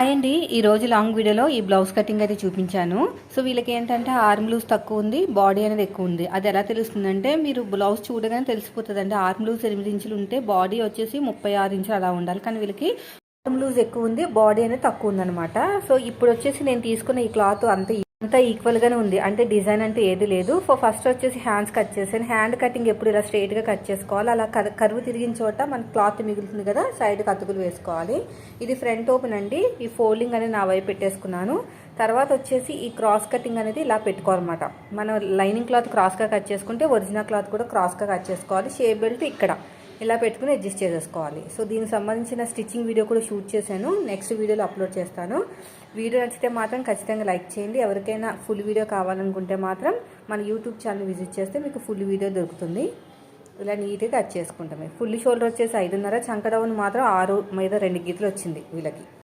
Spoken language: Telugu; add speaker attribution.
Speaker 1: హాయ్ అండి. ఈ రోజు లాంగ్ వీడియోలో ఈ బ్లౌజ్ కటింగ్ అయితే చూపించాను. సో వీళ్ళకి ఏంటంటే ఆర్మ్ లూజ్ తక్కువ ఉంది బాడీ అనేది ఎక్కువ ఉంది. అది ఎలా తెలుస్తుందంటే మీరు బ్లౌజ్ చూడగానే తెలిసిపోతుంది అంటే ఆర్మ్ లూజ్ ఎనిమిది ఇంచులు ఉంటే బాడీ వచ్చేసి ముప్పై ఆరు ఇంచులు అలా ఉండాలి. కానీ వీళ్ళకి ఆర్మ్ లూజ్ ఎక్కువ ఉంది బాడీ అనేది తక్కువ ఉందన్నమాట. సో ఇప్పుడు వచ్చేసి నేను తీసుకున్న ఈ క్లాత్ అంత అంతా ఈక్వల్గానే ఉంది. అంటే డిజైన్ అంటే ఏది లేదు. సో ఫస్ట్ వచ్చేసి హ్యాండ్స్ కట్ చేశాను హ్యాండ్ కటింగ్ ఎప్పుడు ఇలా స్ట్రైట్గా కట్ చేసుకోవాలి. అలా కరువు తిరిగిన చోట మన క్లాత్ మిగులుతుంది కదా సైడ్కి అతుకులు వేసుకోవాలి. ఇది ఫ్రంట్ ఓపెన్ అండి. ఈ ఫోల్డింగ్ అనేది నా వైపు పెట్టేసుకున్నాను. తర్వాత వచ్చేసి ఈ క్రాస్ కటింగ్ అనేది ఇలా పెట్టుకోవాలన్నమాట. మనం లైనింగ్ క్లాత్ క్రాస్గా కట్ చేసుకుంటే ఒరిజినల్ క్లాత్ కూడా క్రాస్గా కట్ చేసుకోవాలి. షేప్ బెల్ట్ ఇక్కడ. ఇలా పెట్టుకుని అడ్జస్ట్ చేసేసుకోవాలి. సో దీనికి సంబంధించిన స్టిచ్చింగ్ వీడియో కూడా షూట్ చేశాను. నెక్స్ట్ వీడియోలో అప్లోడ్ చేస్తాను. వీడియో నచ్చితే మాత్రం ఖచ్చితంగా లైక్ చేయండి. ఎవరికైనా ఫుల్ వీడియో కావాలనుకుంటే మాత్రం మన యూట్యూబ్ ఛానల్ విజిట్ చేస్తే మీకు ఫుల్ వీడియో దొరుకుతుంది. ఇలా నీట్గా కట్ చేసుకుంటాము ఫుల్ షోల్డర్ వచ్చేసి ఐదున్నర చంకడౌన్ మాత్రం ఆరు మీద రెండు గీతలు వచ్చింది వీళ్ళకి.